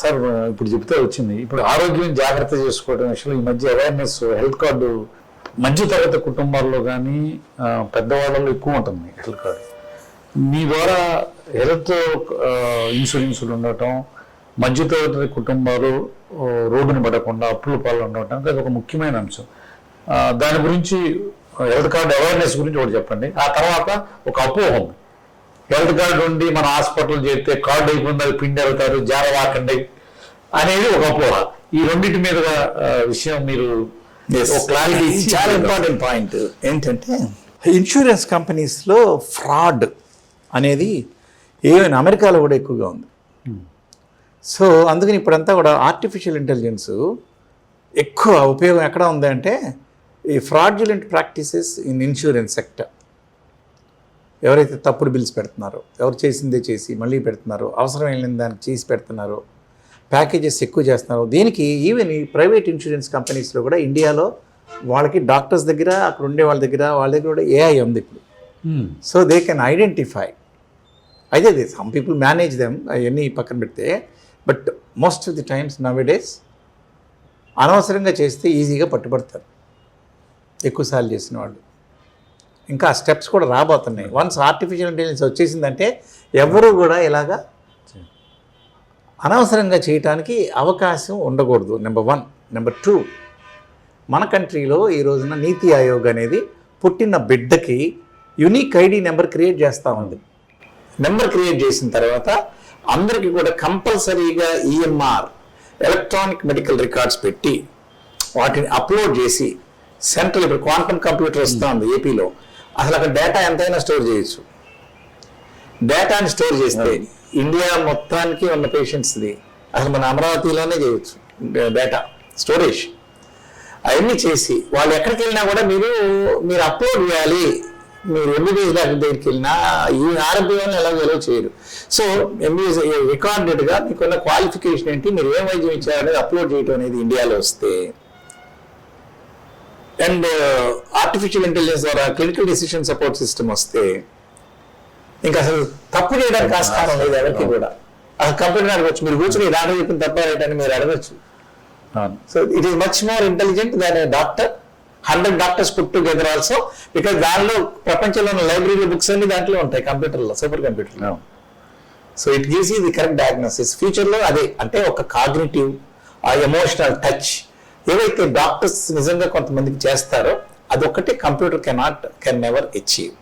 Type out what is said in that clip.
Sir ఇప్పుడు చెప్తే వచ్చింది. ఇప్పుడు ఆరోగ్యం జాగ్రత్త చేసుకోవడం విషయంలో ఈ మధ్య అవేర్నెస్ హెల్త్ కార్డు మధ్య తరగతి కుటుంబాల్లో కానీ పెద్దవాళ్ళలో ఎక్కువ ఉంటుంది హెల్త్ కార్డు మీ ద్వారా హెల్త్ ఇన్సూరెన్సులు ఉండటం మధ్య తరగతి కుటుంబాలు రోడ్డును పడకుండా అప్పుల పాలు ఉండటం అది ఒక ముఖ్యమైన అంశం. దాని గురించి హెల్త్ కార్డు అవేర్నెస్ గురించి ఒకటి చెప్పండి. ఆ తర్వాత ఒక అపోహ ఉంది. హెల్త్ కార్డు ఉండి మన హాస్పిటల్ చేస్తే కార్డు అయిపోయింది అది పిండి అవుతారు జారవాకండి అనేది ఒక అపోహ. ఈ రెండింటి మీద విషయం మీరు క్లారిటీ చాలా ఇంపార్టెంట్ పాయింట్ ఏంటంటే ఇన్సూరెన్స్ కంపెనీస్లో ఫ్రాడ్ అనేది ఈవెన్ అమెరికాలో కూడా ఎక్కువగా ఉంది. సో అందుకని ఇప్పుడంతా కూడా ఆర్టిఫిషియల్ ఇంటెలిజెన్స్ ఎక్కువ ఉపయోగం ఎక్కడ ఉందంటే ఈ fraudulent practices in insurance sector ఎవరైతే తప్పుడు బిల్స్ పెడుతున్నారో ఎవరు చేసిందే చేసి మళ్ళీ పెడుతున్నారో అవసరమైన దానికి చేసి పెడుతున్నారో ప్యాకేజెస్ ఎక్కువ చేస్తున్నారో దీనికి ఈవెన్ ఈ ప్రైవేట్ ఇన్సూరెన్స్ కంపెనీస్లో కూడా ఇండియాలో వాళ్ళకి డాక్టర్స్ దగ్గర అక్కడ ఉండే వాళ్ళ దగ్గర వాళ్ళ దగ్గర కూడా ఏఐ ఉంది ఇప్పుడు. సో దే కెన్ ఐడెంటిఫై అయితే అది సమ్ పీపుల్ మేనేజ్ దెమ్ అవన్నీ పక్కన పెడితే but most of the times nowadays అనవసరంగా చేస్తే ఈజీగా పట్టుబడతారు. ఎక్కువసార్లు చేసిన వాళ్ళు. ఇంకా ఆ స్టెప్స్ కూడా రాబోతున్నాయి. వన్స్ ఆర్టిఫిషియల్ ఇంటెలిజెన్స్ వచ్చేసిందంటే ఎవరు కూడా ఇలాగా అనవసరంగా చేయటానికి అవకాశం ఉండకూడదు. నెంబర్ వన్ నెంబర్ టూ మన కంట్రీలో ఈ రోజున నీతి ఆయోగ్ అనేది పుట్టిన బిడ్డకి యునిక్ ఐడి నెంబర్ క్రియేట్ చేస్తూ ఉంది. నెంబర్ క్రియేట్ చేసిన తర్వాత అందరికీ కూడా కంపల్సరీగా ఈఎంఆర్ ఎలక్ట్రానిక్ మెడికల్ రికార్డ్స్ పెట్టి వాటిని అప్లోడ్ చేసి సెంట్రల్ ఇప్పుడు క్వాంటమ్ కంప్యూటర్ వస్తూ ఉంది ఏపీలో అసలు అక్కడ డేటా ఎంతైనా స్టోర్ చేయొచ్చు. డేటాని స్టోర్ చేస్తే ఇండియా మొత్తానికి ఉన్న పేషెంట్స్ది అసలు మన అమరావతిలోనే చేయొచ్చు డేటా స్టోరేజ్. అవన్నీ చేసి వాళ్ళు ఎక్కడికి వెళ్ళినా కూడా మీరు మీరు అప్లోడ్ చేయాలి. మీరు ఎంబీబీఎస్ డాక్టర్ దగ్గరికి వెళ్ళినా ఈ ఆరోగ్యాన్ని ఎలా ఎలవ్ చేయరు. సో ఎంబీబీఎస్ రికార్డెడ్గా మీకున్న క్వాలిఫికేషన్ ఏంటి మీరు ఏ వైద్యం ఇచ్చారనేది అప్లోడ్ చేయడం అనేది ఇండియాలో వస్తే. అండ్ ఆర్టిఫిషియల్ ఇంటెలిజెన్స్ ద్వారా క్లినికల్ డెసిషన్ సపోర్ట్ సిస్టమ్ వస్తే ఇంకా అసలు తప్పు చేయడానికి ఆస్కారం లేదు ఎవరికి కూడా. అసలు కంపెనీ అడగచ్చు. మీరు కూర్చొని ఈ డాక్టర్ చెప్పిన తప్ప రైట్ మీరు అడగచ్చు. So it is much more intelligent than doctor hundred doctors put together also because దానిలో ప్రపంచంలో ఉన్న లైబ్రరీ బుక్స్ అన్ని దాంట్లో ఉంటాయి కంప్యూటర్లో సూపర్ కంప్యూటర్లో so it gives you the correct diagnosis ఫ్యూచర్లో అదే అంటే ఒక కాగ్నిటివ్ ఆ ఎమోషనల్ టచ్ ఏవైతే డాక్టర్స్ నిజంగా కొంతమందికి చేస్తారో అదొక్కటే computer cannot can never achieve